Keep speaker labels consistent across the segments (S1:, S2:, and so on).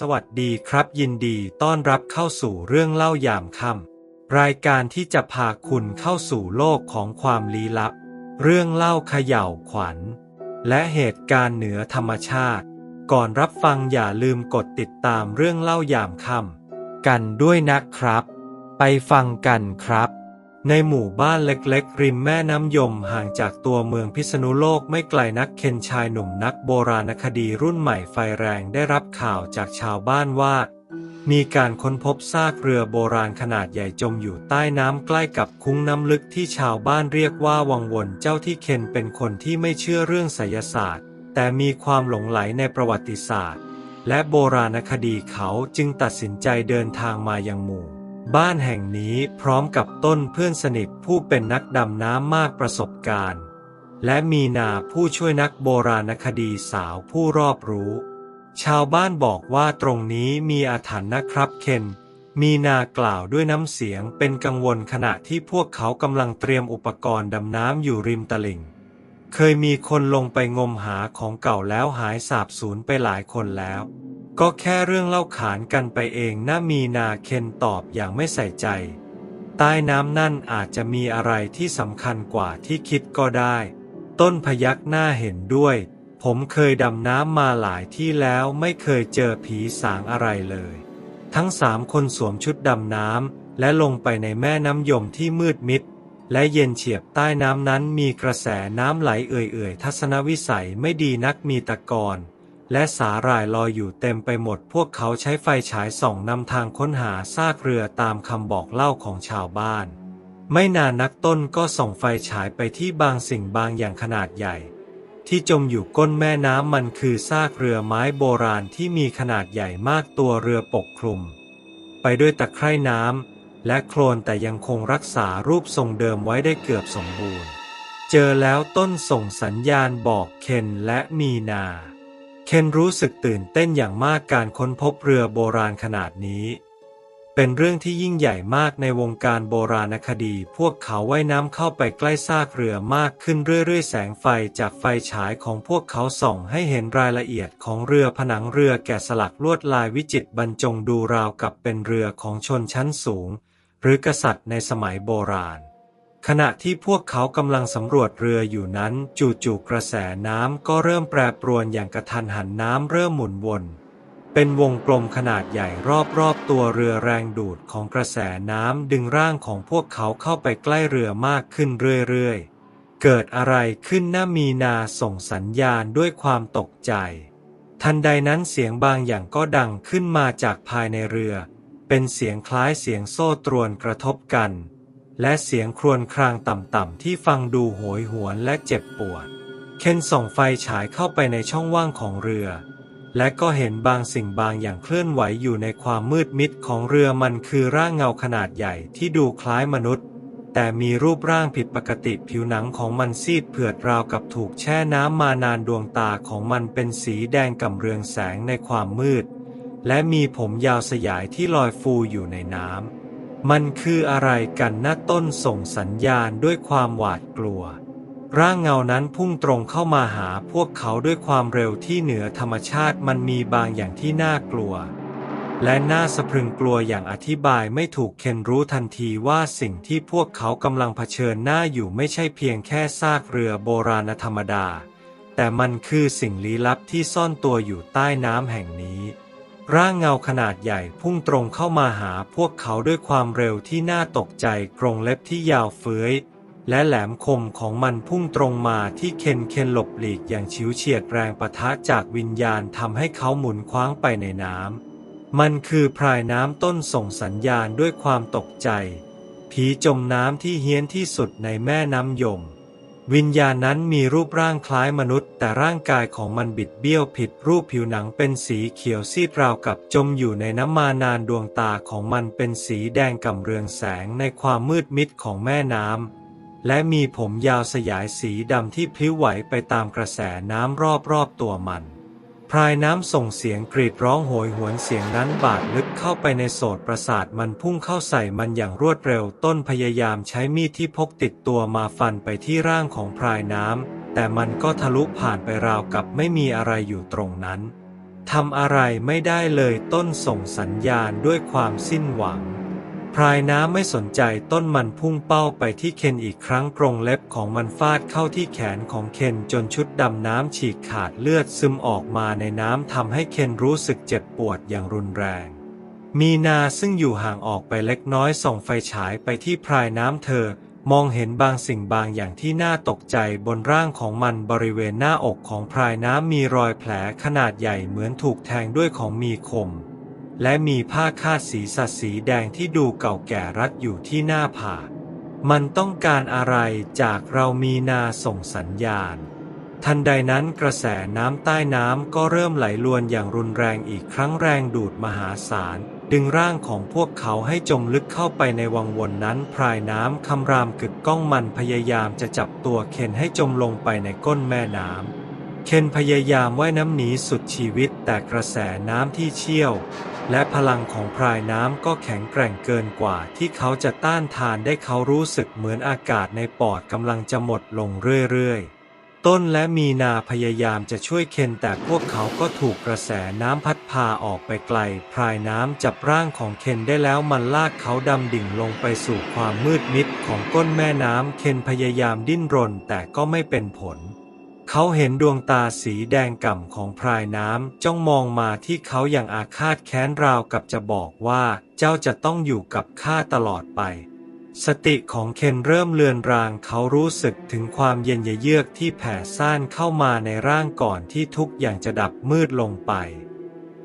S1: สวัสดีครับยินดีต้อนรับเข้าสู่เรื่องเล่ายามค่ำรายการที่จะพาคุณเข้าสู่โลกของความลี้ลับ เรื่องเล่าเขย่าวขวัญ และเหตุการณ์เหนือธรรมชาติ ก่อนรับฟังอย่าลืมกดติดตามเรื่องเล่ายามค่ำกันด้วยนะครับ ไปฟังกันครับ ในหมู่บ้านเล็กๆ ริมแม่น้ำยมห่างจากตัวเมืองพิษณุโลกไม่ไกลนักเคนชายหนุ่มนักโบราณคดีรุ่นใหม่ไฟแรงได้รับข่าวจากชาวบ้านว่า มีการค้นพบซากเรือโบราณขนาดใหญ่จมอยู่ใต้น้ำใกล้กับคุ้งน้ำลึกที่ชาวบ้านเรียกว่าวังวนเจ้าที่เคนเป็นคนที่ไม่เชื่อเรื่องไสยศาสตร์ แต่มีความหลงไหลในประวัติศาสตร์ และโบราณคดีเขาจึงตัดสินใจเดินทางมายังหมู่ บ้านแห่งนี้พร้อมกับต้นเพื่อนสนิทผู้เป็นนักดำน้ำมากประสบการณ์ และมีนาผู้ช่วยนักโบราณคดีสาวผู้รอบรู้ ชาวบ้านบอกว่าตรงนี้มีอาถรรพ์นะครับเคนมีนากล่าวด้วยน้ำเสียงเป็นกังวลขณะที่พวกเขากำลังเตรียมอุปกรณ์ดำน้ำอยู่ริมตลิ่ง เคยมีคนลงไปงมหาของเก่าแล้วหายสาบสูญไปหลายคนแล้ว ก็แค่เรื่องเล่าขานกันไปเองน่ามีนาเคนตอบอย่างไม่ใส่ใจ ใต้น้ำนั่นอาจจะมีอะไรที่สำคัญกว่าที่คิดก็ได้ ต้นพยักหน้าเห็นด้วย ผมเคยดำน้ำมาหลายที่แล้วไม่เคยเจอผีสางอะไรเลย ทั้งสามคนสวมชุดดำน้ำและลงไปในแม่น้ำยมที่มืดมิด และเย็นเฉียบใต้น้ำนั้นมีกระแสน้ำไหลเอื่อยๆ ทัศนวิสัยไม่ดีนักมีตะกอน และสาหร่ายลอยอยู่เต็มไปหมด พวกเขาใช้ไฟฉายส่องนำทางค้นหาซากเรือตามคำบอกเล่าของชาวบ้าน ไม่นานนักต้นก็ส่องไฟฉายไปที่บางสิ่งบางอย่างขนาดใหญ่ ที่จมอยู่ก้นแม่น้ำมันคือซากเรือไม้โบราณที่มีขนาดใหญ่มากตัวเรือปกคลุม ไปด้วยตะไคร่น้ำและโคลนแต่ยังคงรักษารูปทรงเดิมไว้ได้เกือบสมบูรณ์ เจอแล้วต้นส่งสัญญาณบอกเคนและมีนา เคนรู้สึกตื่นเต้นอย่างมากการค้นพบเรือโบราณขนาดนี้ เป็นเรื่องที่ยิ่งใหญ่มากในวงการโบราณคดี พวกเขาว่ายน้ำเข้าไปใกล้ซากเรือมากขึ้นเรื่อยๆ แสงไฟจากไฟฉายของพวกเขาส่องให้เห็นรายละเอียดของเรือผนังเรือแกะสลักลวดลายวิจิตรบรรจงดูราวกับเป็นเรือของชนชั้นสูง หรือกษัตริย์ในสมัยโบราณ ขณะที่พวกเขากำลังสำรวจเรืออยู่นั้น จู่ๆกระแสน้ำก็เริ่มแปรปรวนอย่างกระทันหันน้ำเริ่มหมุนวน เป็นวงกลมขนาดใหญ่รอบๆตัวเรือแรงดูดของกระแสน้ำดึงร่างของพวกเขาเข้าไปใกล้เรือมากขึ้นเรื่อยๆ เกิดอะไรขึ้นน้ามีนาส่งสัญญาณด้วยความตกใจ ทันใดนั้นเสียงบางอย่างก็ดังขึ้นมาจากภายในเรือ เป็นเสียงคล้ายเสียงโซ่ตรวนกระทบกัน และเสียงครวญครางต่ำๆที่ฟังดูโหยหวนและเจ็บปวด เคนส่องไฟฉายเข้าไปในช่องว่างของเรือ และก็เห็นบางสิ่งบางอย่างเคลื่อนไหวอยู่ในความมืดมิดของเรือมันคือร่างเงาขนาดใหญ่ที่ดูคล้ายมนุษย์ แต่มีรูปร่างผิดปกติผิวหนังของมันซีดเผือดราวกับถูกแช่น้ำมานานดวงตาของมันเป็นสีแดงก่ำเรืองแสงในความมืด และมีผมยาวสยายที่ลอยฟูอยู่ในน้ำ มันคืออะไรกันหน้าต้นส่งสัญญาณด้วยความหวาดกลัว ร่างเงานั้นพุ่งตรงเข้ามาหาพวกเขาด้วยความเร็วที่เหนือธรรมชาติมันมีบางอย่างที่น่ากลัว และน่าสะพรึงกลัวอย่างอธิบายไม่ถูกเคนรู้ทันทีว่าสิ่งที่พวกเขากำลังเผชิญหน้าอยู่ไม่ใช่เพียงแค่ซากเรือโบราณธรรมดา แต่มันคือสิ่งลี้ลับที่ซ่อนตัวอยู่ใต้น้ำแห่งนี้ ร่างเงาขนาดใหญ่พุ่งตรงเข้ามาหาพวกเขาด้วยความเร็วที่น่าตกใจกรงเล็บที่ยาวเฟ้ย และแหลมคมของมันพุ่งตรงมาที่เคนเคนหลบหลีกอย่างชิวเฉียดแรงปะทะจากวิญญาณทำให้เขาหมุนคว้างไปในน้ำ มันคือพรายน้ำต้นส่งสัญญาณด้วยความตกใจ ผีจมน้ำที่เฮี้ยนที่สุดในแม่น้ำยม วิญญาณนั้นมีรูปร่างคล้ายมนุษย์ แต่ร่างกายของมันบิดเบี้ยวผิดรูปผิวหนังเป็นสีเขียวซีดราวกับจมอยู่ในน้ำมานานดวงตาของมันเป็นสีแดงก่ำเรืองแสงในความมืดมิดของแม่น้ำและมีผมยาวสยายสีดำที่พลิ้วไหวไปตามกระแสน้ำรอบๆตัวมัน พรายน้ำส่งเสียงกรีดร้องโหยหวนเสียงนั้นบาดลึกเข้าไปในโสตประสาทมันพุ่งเข้าใส่มันอย่างรวดเร็วต้นพยายามใช้มีดที่พกติดตัวมาฟันไปที่ร่างของพรายน้ำแต่มันก็ทะลุผ่านไปราวกับไม่มีอะไรอยู่ตรงนั้นทำอะไรไม่ได้เลยต้นส่งสัญญาณด้วยความสิ้นหวัง พรายน้ำไม่สนใจต้นมันพุ่งเป้าไปที่เคนอีกครั้งกรงเล็บของมันฟาดเข้าที่แขนของเคนจนชุดดำน้ำฉีกขาดเลือดซึมออกมาในน้ำทำให้เคนรู้สึกเจ็บปวดอย่างรุนแรง มีนาซึ่งอยู่ห่างออกไปเล็กน้อยส่องไฟฉายไปที่พรายน้ำเธอ มองเห็นบางสิ่งบางอย่างที่น่าตกใจบนร่างของมันบริเวณหน้าอกของพรายน้ำมีรอยแผลขนาดใหญ่เหมือนถูกแทงด้วยของมีคม และมีผ้าคาดสีสัดสีแดงที่ดูเก่าแก่รัดอยู่ที่หน้าผากมันต้องการอะไรจากเรามีนาส่งสัญญาณ ทันใดนั้นกระแสน้ำใต้น้ำก็เริ่มไหลลวนอย่างรุนแรงอีกครั้งแรงดูดมหาศาล ดึงร่างของพวกเขาให้จมลึกเข้าไปในวังวนนั้นพรายน้ำคำรามกึกก้องมันพยายามจะจับตัวเคนให้จมลงไปในก้นแม่น้ำเคนพยายามว่ายน้ำหนีสุดชีวิตแต่กระแสน้ำที่เชี่ยว และพลังของพรายน้ำก็แข็งแกร่งเกินกว่าที่เขาจะต้านทานได้เขารู้สึกเหมือนอากาศในปอดกำลังจะหมดลงเรื่อยๆ ต้นและมีนาพยายามจะช่วยเคนแต่พวกเขาก็ถูกกระแสน้ำพัดพาออกไปไกล พรายน้ำจับร่างของเคนได้แล้วมันลากเขาดำดิ่งลงไปสู่ความมืดมิดของก้นแม่น้ำเคนพยายามดิ้นรนแต่ก็ไม่เป็นผล เขาเห็นดวงตาสีแดงก่ำของพรายน้ำจ้องมองมาที่เขาอย่างอาฆาตแค้นราวกับจะบอกว่า เจ้าจะต้องอยู่กับข้าตลอดไป สติของเคนเริ่มเลือนรางเขารู้สึกถึงความเย็นเยือกที่แผ่ซ่านเข้ามาในร่างก่อนที่ทุกอย่างจะดับมืดลงไป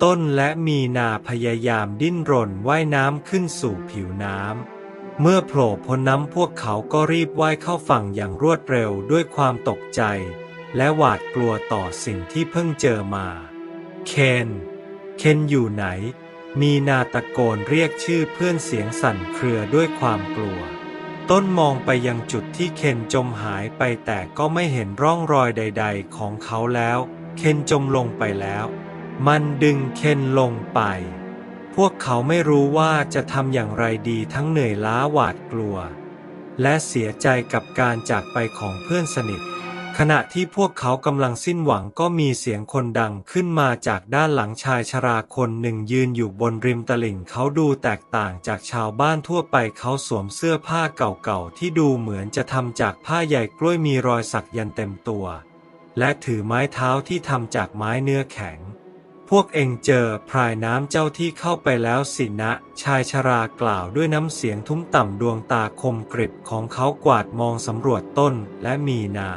S1: ต้นและมีนาพยายามดิ้นรนว่ายน้ำขึ้นสู่ผิวน้ำเมื่อโผล่พ้นน้ำพวกเขาก็รีบว่ายเข้าฝั่งอย่างรวดเร็วด้วยความตกใจ และหวาดกลัวต่อสิ่งที่เพิ่งเจอมา เคน เคนอยู่ไหน มีนาตะโกนเรียกชื่อเพื่อนเสียงสั่นเครือด้วยความกลัว ต้นมองไปยังจุดที่เคนจมหายไปแต่ก็ไม่เห็นร่องรอยใด ๆ ของเขาแล้ว เคนจมลงไปแล้ว มันดึงเคนลงไป พวกเขาไม่รู้ว่าจะทำอย่างไรดีทั้งเหนื่อยล้าหวาดกลัว และเสียใจกับการจากไปของเพื่อนสนิท ขณะที่พวกเขากำลังสิ้นหวังก็มีเสียงคนดังขึ้นมาจากด้านหลังชายชราคนหนึ่งยืนอยู่บนริมตลิ่งเขาดูแตกต่างจากชาวบ้านทั่วไปเขาสวมเสื้อผ้าเก่าๆที่ดูเหมือนจะทำจากผ้าใหญ่กล้วยมีรอยสักยันเต็มตัว และถือไม้เท้าที่ทำจากไม้เนื้อแข็ง พวกเองเจอพรายน้ำเจ้าที่เข้าไปแล้วสินะ ชายชรากล่าวด้วยน้ำเสียงทุ้มต่ำดวงตาคมกริบของเขากวาดมองสำรวจต้นและมีนา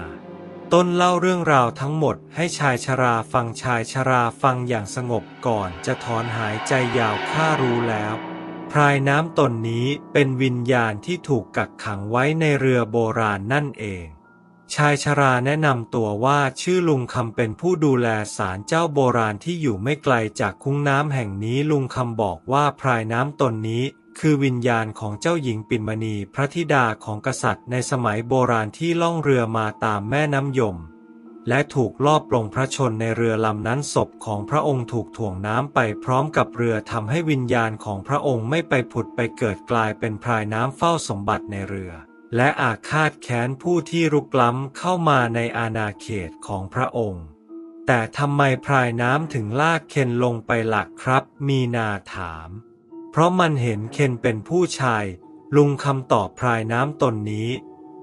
S1: ต้นเล่าเรื่องราวทั้งหมดให้ชายชราฟังชายชราฟังอย่างสงบก่อนจะถอนหายใจยาวข้ารู้แล้ว พรายน้ำตนนี้เป็นวิญญาณที่ถูกกักขังไว้ในเรือโบราณนั่นเอง ชายชราแนะนำตัวว่าชื่อลุงคำเป็นผู้ดูแลศาลเจ้าโบราณที่อยู่ไม่ไกลจากคุ้งน้ำแห่งนี้ลุงคำบอกว่าพรายน้ำตนนี้ คือวิญญาณของเจ้าหญิงปิ่นมณีพระธิดาของกษัตริย์ในสมัยโบราณที่ล่องเรือมาตามแม่น้ำยม และถูกลอบปลงพระชนในเรือลำนั้นศพของพระองค์ถูกถ่วงน้ำไปพร้อมกับเรือทำให้วิญญาณของพระองค์ไม่ไปผุดไปเกิดกลายเป็นพรายน้ำเฝ้าสมบัติในเรือ และอาฆาตแค้นผู้ที่รุกล้ำเข้ามาในอาณาเขตของพระองค์ แต่ทำไมพรายน้ำถึงลากเคนลงไปหลักครับ มีนาถาม เพราะมันเห็นเคนเป็นผู้ชาย ลุงคำตอบพรายน้ำตนนี้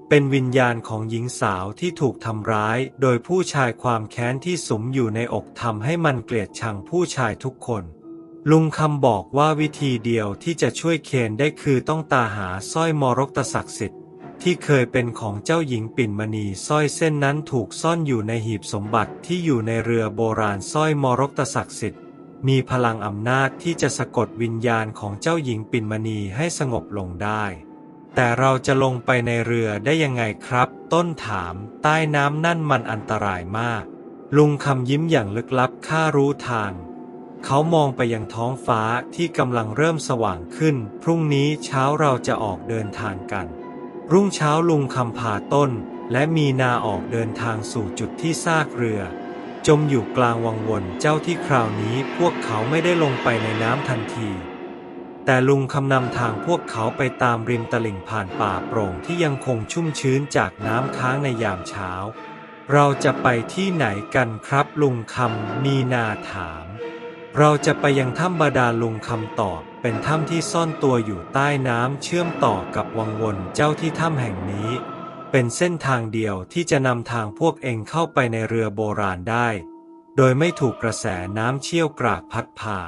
S1: เป็นวิญญาณของหญิงสาวที่ถูกทำร้าย โดยผู้ชายความแค้นที่สมอยู่ในอกทำให้มันเกลียดชังผู้ชายทุกคน ลุงคำบอกว่าวิธีเดียวที่จะช่วยเคนได้คือต้องตาหาสร้อยมรกตศักดิ์สิทธิ์ที่เคยเป็นของเจ้าหญิงปิ่นมณีสร้อยเส้นนั้นถูกซ่อนอยู่ในหีบสมบัติที่อยู่ในเรือโบราณสร้อยมรกตศักดิ์สิทธิ์ มีพลังอำนาจที่จะสะกดวิญญาณของเจ้าหญิงปิ่นมณีให้สงบลงได้ แต่เราจะลงไปในเรือได้ยังไงครับ ต้นถามใต้น้ำนั่นมันอันตรายมาก ลุงคำยิ้มอย่างลึกลับข้ารู้ทาง เขามองไปยังท้องฟ้าที่กำลังเริ่มสว่างขึ้น พรุ่งนี้เช้าเราจะออกเดินทางกัน รุ่งเช้าลุงคำพาต้น และมีนาออกเดินทางสู่จุดที่ซากเรือ จมอยู่กลางวังวนเจ้าที่คราวนี้พวกเขาไม่ได้ลงไปในน้ำทันที แต่ลุงคำนำทางพวกเขาไปตามริมตลิ่งผ่านป่าโปร่งที่ยังคงชุ่มชื้นจากน้ำค้างในยามเช้า เราจะไปที่ไหนกันครับลุงคำมีนาถาม เราจะไปยังถ้ำบาดาลลุงคำตอบ เป็นถ้ำที่ซ่อนตัวอยู่ใต้น้ำเชื่อมต่อกับวังวนเจ้าที่ถ้ำแห่งนี้ เป็นเส้นทางเดียวที่จะนำทางพวกเองเข้าไปในเรือโบราณได้ โดยไม่ถูกกระแสน้ำเชี่ยวกรากพัดพา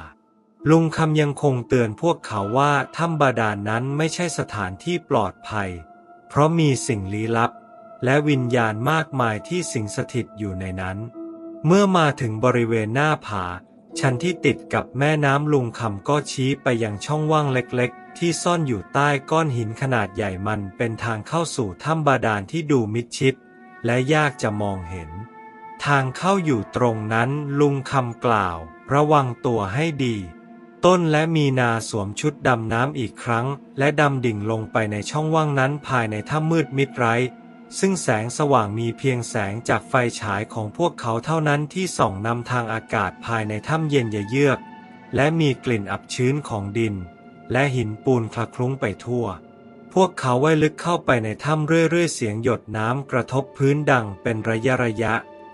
S1: ลุงคำยังคงเตือนพวกเขาว่าถ้ำบาดาลนนั้นไม่ใช่สถานที่ปลอดภัย เพราะมีสิ่งลี้ลับ และวิญญาณมากมายที่สิงสถิตอยู่ในนั้น เมื่อมาถึงบริเวณหน้าผา ชั้นที่ติดกับแม่น้ำลุงคำก็ชี้ไปยังช่องว่างเล็กๆ ที่ซ่อนอยู่ใต้ก้อนหินขนาดใหญ่มันเป็นทางเข้าสู่ถ้ำบาดาลที่ดูมิดชิด และยากจะมองเห็น ทางเข้าอยู่ตรงนั้นลุงคำกล่าว ระวังตัวให้ดี ต้นและมีนาสวมชุดดำน้ำอีกครั้ง และดำดิ่งลงไปในช่องว่างนั้นภายในถ้ำมืดมิดไร้ ซึ่งแสงสว่างมีเพียงแสงจากไฟฉายของพวกเขาเท่านั้นที่ส่องนำทางอากาศภายในถ้ำเย็นเยือก และมีกลิ่นอับชื้นของดิน และหินปูนคละคลุ้งไปทั่ว พวกเขาว่ายลึกเข้าไปในถ้ำเรื่อยๆ เสียงหยดน้ำกระทบพื้นดังเป็นระยะระยะ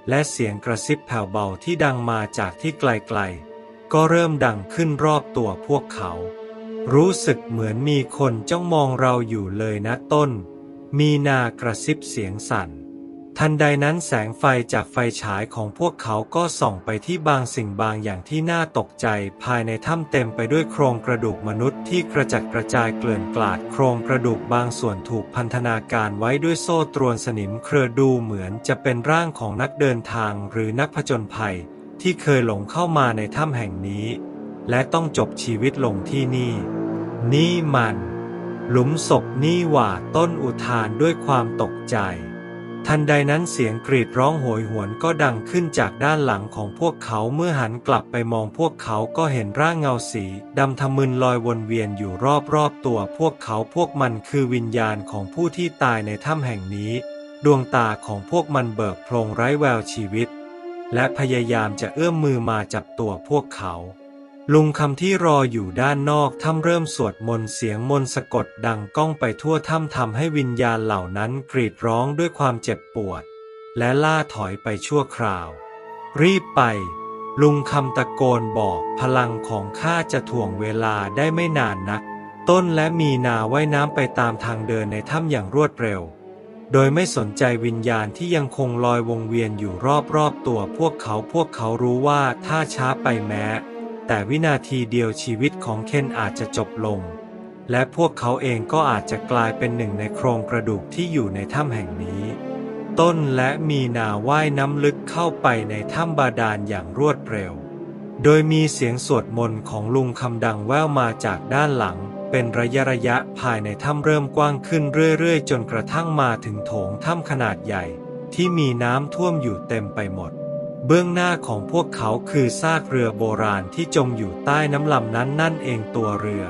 S1: และเสียงกระซิบแผ่วเบาที่ดังมาจากที่ไกลๆ ก็เริ่มดังขึ้นรอบตัวพวกเขา รู้สึกเหมือนมีคนจ้องมองเราอยู่เลยนะต้น มีนากระซิบเสียงสั่น ทันใดนั้นแสงไฟจากไฟฉายของพวกเขาก็ส่องไปที่บางสิ่งบางอย่างที่น่าตกใจ ภายในถ้ำเต็มไปด้วยโครงกระดูกมนุษย์ที่กระจัดกระจายเกลื่อนกลาด โครงกระดูกบางส่วนถูกพันธนาการไว้ด้วยโซ่ตรวนสนิมเครือดูเหมือนจะเป็นร่างของนักเดินทางหรือนักผจญภัย ที่เคยหลงเข้ามาในถ้ำแห่งนี้ และต้องจบชีวิตลงที่นี่ นี่มัน หลุมศพนี่หว่าต้นอุทานด้วยความตกใจ ทันใดนั้นเสียงกรีดร้องโหยหวนก็ดังขึ้นจากด้านหลังของพวกเขาเมื่อหันกลับไปมองพวกเขาก็เห็นร่างเงาสีดำทะมึนลอยวนเวียนอยู่รอบๆตัวพวกเขาพวกมันคือวิญญาณของผู้ที่ตายในถ้ำแห่งนี้ ดวงตาของพวกมันเบิกโพรงไร้แววชีวิต และพยายามจะเอื้อมมือมาจับตัวพวกเขา ลุงคำที่รออยู่ด้านนอกถ้ำเริ่มสวดมนต์เสียงมนต์สะกดดังก้องไปทั่วถ้ำทำให้วิญญาณเหล่านั้นกรีดร้องด้วยความเจ็บปวด และล่าถอยไปชั่วคราว รีบไป ลุงคำตะโกนบอกพลังของข้าจะถ่วงเวลาได้ไม่นานนัก ต้นและมีนาว่ายน้ำไปตามทางเดินในถ้ำอย่างรวดเร็ว โดยไม่สนใจวิญญาณที่ยังคงลอยวงเวียนอยู่รอบๆตัวพวกเขาพวกเขารู้ว่าถ้าช้าไปแม้ แต่วินาทีเดียวชีวิตของเคนอาจจะจบลง และพวกเขาเองก็อาจจะกลายเป็นหนึ่งในโครงกระดูกที่อยู่ในถ้ำแห่งนี้ ต้นและมีนาว่ายน้ำลึกเข้าไปในถ้ำบาดาลอย่างรวดเร็ว โดยมีเสียงสวดมนต์ของลุงคำดังแว่วมาจากด้านหลัง เป็นระยะระยะภายในถ้ำเริ่มกว้างขึ้นเรื่อยๆ จนกระทั่งมาถึงโถงถ้ำขนาดใหญ่ ที่มีน้ำท่วมอยู่เต็มไปหมด บื้องหน้าของพวกเขาคือซากเรือโบราณที่จมอยู่ใต้น้ำลำนั้นนั่นเองตัวเรือ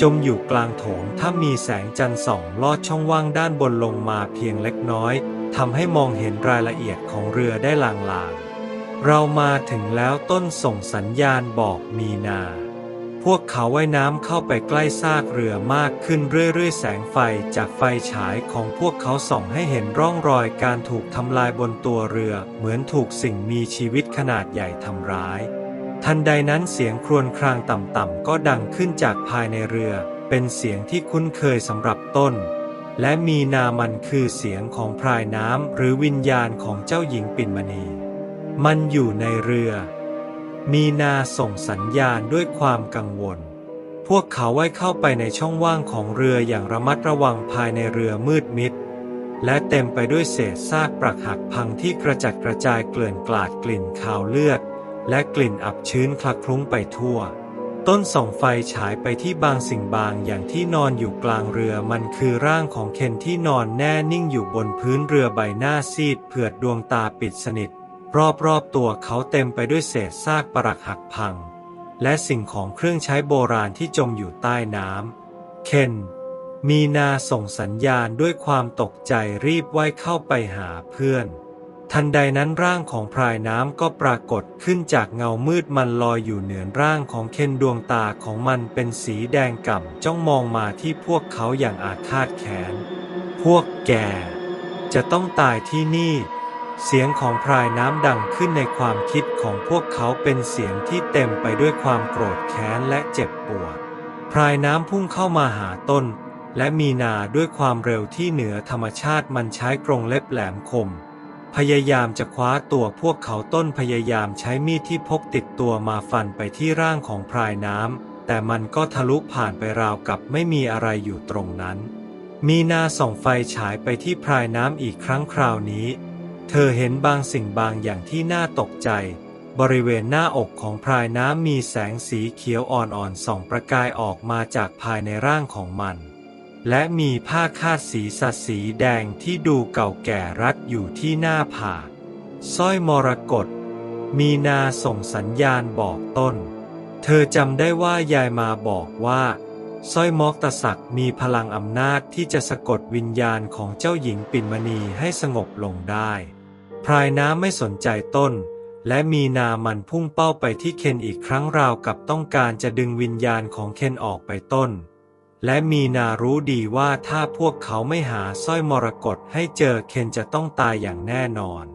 S1: จมอยู่กลางโถงถ้ามีแสงจันทร์ส่องลอดช่องว่างด้านบนลงมาเพียงเล็กน้อยทำให้มองเห็นรายละเอียดของเรือได้ลางๆ เรามาถึงแล้วต้นส่งสัญญาณบอกมีนา พวกเขาว่ายน้ำเข้าไปใกล้ซากเรือมากขึ้นเรื่อยๆ แสงไฟจากไฟฉายของพวกเขาส่องให้เห็นร่องรอยการถูกทำลายบนตัวเรือ เหมือนถูกสิ่งมีชีวิตขนาดใหญ่ทำร้าย ทันใดนั้นเสียงครวญครางต่ำๆก็ดังขึ้นจากภายในเรือ เป็นเสียงที่คุ้นเคยสำหรับต้น และมีนามันคือเสียงของพรายน้ำหรือวิญญาณของเจ้าหญิงปิ่นมณี มันอยู่ในเรือ มีนาส่งสัญญาณด้วยความกังวล พวกเขาว่ายเข้าไปในช่องว่างของเรืออย่างระมัดระวังภายในเรือมืดมิด และเต็มไปด้วยเศษซากปรักหักพังที่กระจัดกระจายเกลื่อนกลาดกลิ่นคาวเลือด และกลิ่นอับชื้นคลักคลุ้งไปทั่ว ต้นส่องไฟฉายไปที่บางสิ่งบางอย่างที่นอนอยู่กลางเรือมันคือร่างของเคนที่นอนแน่นิ่งอยู่บนพื้นเรือใบหน้าซีดเผือดดวงตาปิดสนิท รอบๆตัวเขาเต็มไปด้วยเศษซากปรักหักพัง และสิ่งของเครื่องใช้โบราณที่จมอยู่ใต้น้ำ เคน มีนาส่งสัญญาณด้วยความตกใจรีบว่ายเข้าไปหาเพื่อน ทันใดนั้นร่างของพรายน้ำก็ปรากฏขึ้นจากเงามืดมันลอยอยู่เหนือร่างของเคนดวงตาของมันเป็นสีแดงก่ำจ้องมองมาที่พวกเขาอย่างอาฆาตแค้น พวกแกจะต้องตายที่นี่ เสียงของพรายน้ำดังขึ้นในความคิดของพวกเขาเป็นเสียงที่เต็มไปด้วยความโกรธแค้นและเจ็บปวด พรายน้ำพุ่งเข้ามาหาต้น และมีนาด้วยความเร็วที่เหนือธรรมชาติมันใช้กรงเล็บแหลมคม พยายามจะคว้าตัวพวกเขาต้นพยายามใช้มีดที่พกติดตัวมาฟันไปที่ร่างของพรายน้ำแต่มันก็ทะลุผ่านไปราวกับไม่มีอะไรอยู่ตรงนั้น มีนาส่องไฟฉายไปที่พรายน้ำอีกครั้งคราวนี้ เธอเห็นบางสิ่งบางอย่างที่น่าตกใจ บริเวณหน้าอกของพรายน้ำมีแสงสีเขียวอ่อนๆส่องประกายออกมาจากภายในร่างของมัน และมีผ้าคาดสีสัดสีแดงที่ดูเก่าแก่รัดอยู่ที่หน้าผากสร้อยมรกตมีนาส่งสัญญาณบอกต้น เธอจำได้ว่ายายมาบอกว่าสร้อยมอกตศักมีพลังอำนาจที่จะสะกดวิญญาณของเจ้าหญิงปิ่นมณีให้สงบลงได้ พรายน้ำไม่สนใจต้น และมีนามันพุ่งเป้าไปที่เคนอีกครั้งราวกับต้องการจะดึงวิญญาณของเคนออกไปต้น และมีนารู้ดีว่าถ้าพวกเขาไม่หาสร้อยมรกตให้เจอเคนจะต้องตายอย่างแน่นอน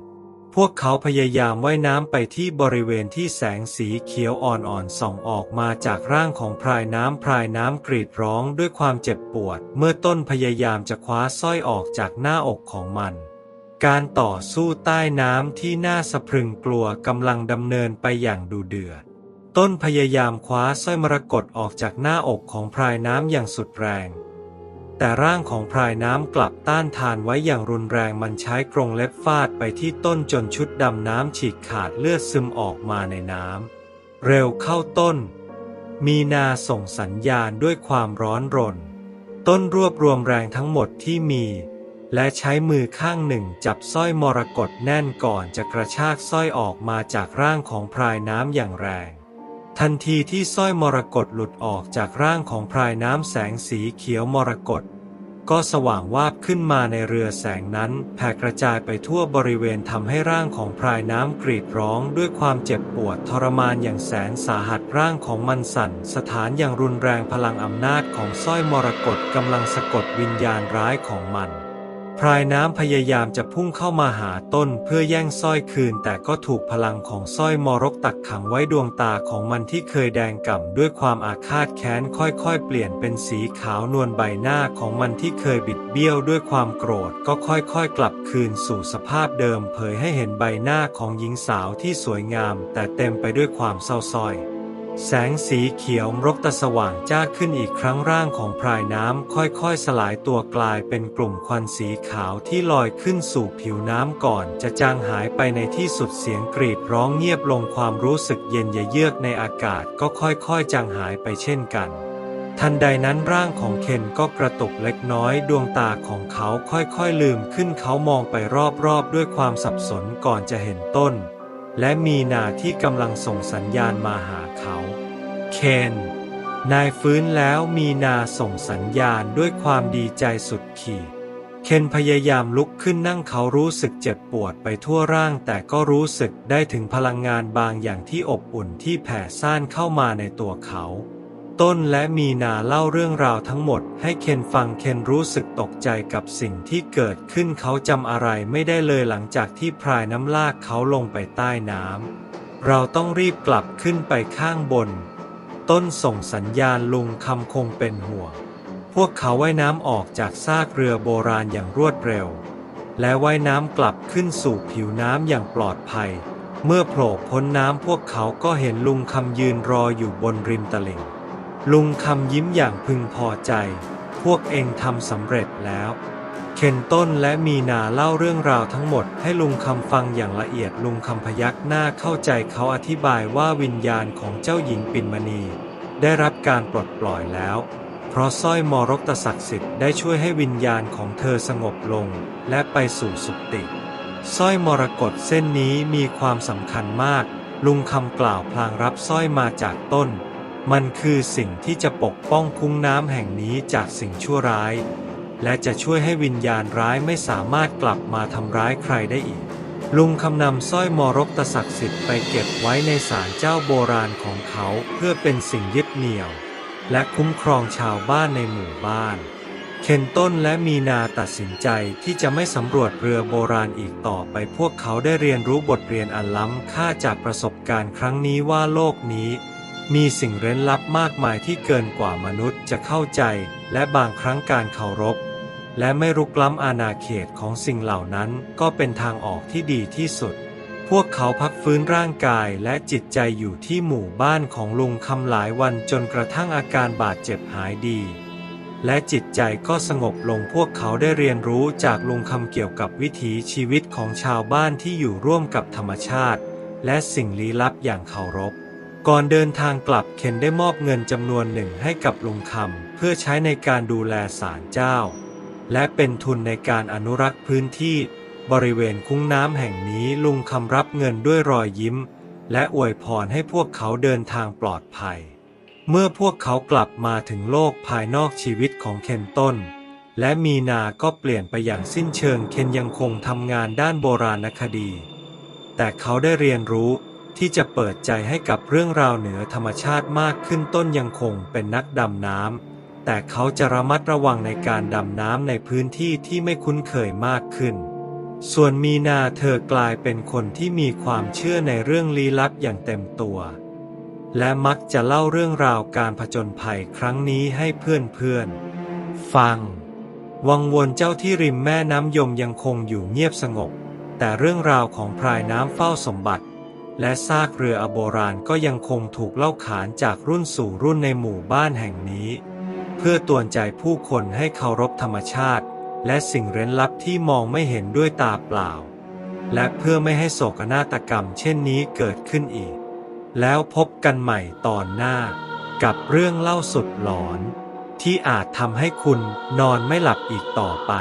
S1: พวกเขาพยายามว่ายน้ำไปที่บริเวณที่แสงสีเขียวอ่อนๆส่องออกมาจากร่างของพรายน้ำพรายน้ำกรีดร้องด้วยความเจ็บปวด เมื่อต้นพยายามจะคว้าสร้อยออกจากหน้าอกของมัน การต่อสู้ใต้น้ำที่น่าสะพรึงกลัวกำลังดำเนินไปอย่างดูเดือด ต้นพยายามคว้าสร้อยมรกตออกจากหน้าอกของพรายน้ำอย่างสุดแรง แต่ร่างของพรายน้ำกลับต้านทานไว้อย่างรุนแรงมันใช้กรงเล็บฟาดไปที่ต้นจนชุดดำน้ำฉีกขาดเลือดซึมออกมาในน้ำเร็วเข้าต้น มีนาส่งสัญญาณด้วยความร้อนรน ต้นรวบรวมแรงทั้งหมดที่มี และใช้มือข้างหนึ่งจับสร้อยมรกตแน่นก่อนจะกระชากสร้อยออกมาจากร่างของพรายน้ำอย่างแรง ทันทีที่สร้อยมรกตหลุดออกจากร่างของพรายน้ำแสงสีเขียวมรกตก็สว่างวาบขึ้นมาในเรือแสงนั้นแผ่กระจายไปทั่วบริเวณทำให้ร่างของพรายน้ำกรีดร้องด้วยความเจ็บปวดทรมานอย่างแสนสาหัสร่างของมันสั่นสถานอย่างรุนแรงพลังอำนาจของสร้อยมรกตกำลังสะกดวิญญาณร้ายของมัน พรายน้ำพยายามจะพุ่งเข้ามาหาต้นเพื่อแย่งสร้อยคืน แต่ก็ถูกพลังของสร้อยมรกตักขังไว้ดวงตาของมันที่เคยแดงก่ำด้วยความอาฆาตแค้นค่อยๆ เปลี่ยนเป็นสีขาวนวลใบหน้าของมันที่เคยบิดเบี้ยวด้วยความโกรธ ก็ค่อยๆ กลับคืนสู่สภาพเดิม เผยให้เห็นใบหน้าของหญิงสาวที่สวยงาม แต่เต็มไปด้วยความเศร้าส้อย แสงสีเขียวมรกตะสว่างจ้าขึ้นอีกครั้งร่างของพรายน้ำค่อยๆ สลายตัวกลายเป็นกลุ่มควันสีขาวที่ลอยขึ้นสู่ผิวน้ำก่อน จะจางหายไปในที่สุดเสียงกรีดร้องเงียบลงความรู้สึกเย็นเยือกในอากาศก็ค่อยๆ จางหายไปเช่นกัน ทันใดนั้นร่างของเคนก็กระตุกเล็กน้อยดวงตาของเขาค่อยๆ ลืมขึ้นเขามองไปรอบๆ ด้วยความสับสนก่อนจะเห็นต้น และมีนาที่กำลังส่งสัญญาณมาหา เคน นายฟื้นแล้วมีนาส่งสัญญาณด้วยความดีใจสุดขีด เคนพยายามลุกขึ้นนั่งเขารู้สึกเจ็บปวดไปทั่วร่างแต่ก็รู้สึกได้ถึงพลังงานบางอย่างที่อบอุ่นที่แผ่ซ่านเข้ามาในตัวเขาต้นและมีนาเล่าเรื่องราวทั้งหมดให้เคนฟังเคนรู้สึกตกใจกับสิ่งที่เกิดขึ้นเขาจำอะไรไม่ได้เลยหลังจากที่พรายน้ำลากเขาลงไปใต้น้ำ เราต้องรีบกลับขึ้นไปข้างบน ต้นส่งสัญญาณลุงคำคงเป็นห่วง พวกเขาว่ายน้ำออกจากซากเรือโบราณอย่างรวดเร็ว และว่ายน้ำกลับขึ้นสู่ผิวน้ำอย่างปลอดภัย เมื่อโผล่พ้นน้ำพวกเขาก็เห็นลุงคำยืนรออยู่บนริมตลิ่ง ลุงคำยิ้มอย่างพึงพอใจ พวกเองทำสำเร็จแล้ว เคนต้นและมีนาเล่าเรื่องราวทั้งหมดให้ลุงคำฟังอย่างละเอียดลุงคำพยักหน้าเข้าใจเขาอธิบายว่าวิญญาณของเจ้าหญิงปิ่นมณี ได้รับการปลดปล่อยแล้ว เพราะสร้อยมรกตศักดิ์สิทธิ์ได้ช่วยให้วิญญาณของเธอสงบลง และไปสู่สุคติสร้อยมรกตเส้นนี้มีความสำคัญมาก ลุงคำกล่าวพลางรับสร้อยมาจากต้น มันคือสิ่งที่จะปกป้องคุ้งน้ำแห่งนี้จากสิ่งชั่วร้าย และจะช่วยให้วิญญาณร้ายไม่สามารถกลับมาทำร้ายใครได้อีก ลุงคำนำสร้อยมรกตศักดิ์สิทธิ์ไปเก็บไว้ในศาลเจ้าโบราณของเขาเพื่อเป็นสิ่งยึดเหนี่ยว และคุ้มครองชาวบ้านในหมู่บ้าน เคนต้นและมีนาตัดสินใจที่จะไม่สำรวจเรือโบราณอีกต่อไปพวกเขาได้เรียนรู้บทเรียนอันล้ำค่าจากประสบการณ์ครั้งนี้ว่าโลกนี้มีสิ่งเร้นลับมากมายที่เกินกว่ามนุษย์จะเข้าใจ และบางครั้งการเคารพ และไม่รุกล้ำอาณาเขตของสิ่งเหล่านั้นก็เป็นทางออกที่ดีที่สุด พวกเขาพักฟื้นร่างกายและจิตใจอยู่ที่หมู่บ้านของลุงคำหลายวันจนกระทั่งอาการบาดเจ็บหายดี และจิตใจก็สงบลงพวกเขาได้เรียนรู้จากลุงคำเกี่ยวกับวิถีชีวิตของชาวบ้านที่อยู่ร่วมกับธรรมชาติ และสิ่งลี้ลับอย่างเคารพก่อนเดินทางกลับเคนได้มอบเงินจำนวนหนึ่งให้กับลุงคำเพื่อใช้ในการดูแลศาลเจ้า และเป็นทุนในการอนุรักษ์พื้นที่ บริเวณคุ้งน้ำแห่งนี้ลุงคำรับเงินด้วยรอยยิ้ม และอวยพรให้พวกเขาเดินทางปลอดภัย เมื่อพวกเขากลับมาถึงโลกภายนอกชีวิตของเคนต้น และมีนาก็เปลี่ยนไปอย่างสิ้นเชิงเคนยังคงทำงานด้านโบราณคดี แต่เขาได้เรียนรู้ที่จะเปิดใจให้กับเรื่องราวเหนือธรรมชาติมากขึ้นต้นยังคงเป็นนักดำน้ำ แต่เขาจะระมัดระวังในการดำน้ำในพื้นที่ที่ไม่คุ้นเคยมากขึ้น ส่วนมีนาเธอกลายเป็นคนที่มีความเชื่อในเรื่องลี้ลับอย่างเต็มตัว และมักจะเล่าเรื่องราวการผจญภัยครั้งนี้ให้เพื่อนๆ ฟัง วังวนเจ้าที่ริมแม่น้ำยมยังคงอยู่เงียบสงบ แต่เรื่องราวของพรายน้ำเฝ้าสมบัติและซากเรืออโบราณก็ยังคงถูกเล่าขานจากรุ่นสู่รุ่นในหมู่บ้านแห่งนี้ เพื่อตวนใจผู้คนให้เคารพธรรมชาติ และสิ่งเร้นลับที่มองไม่เห็นด้วยตาเปล่า และเพื่อไม่ให้โศกนาฏกรรมเช่นนี้เกิดขึ้นอีก แล้วพบกันใหม่ตอนหน้า กับเรื่องเล่าสุดหลอน ที่อาจทำให้คุณนอนไม่หลับอีกต่อไป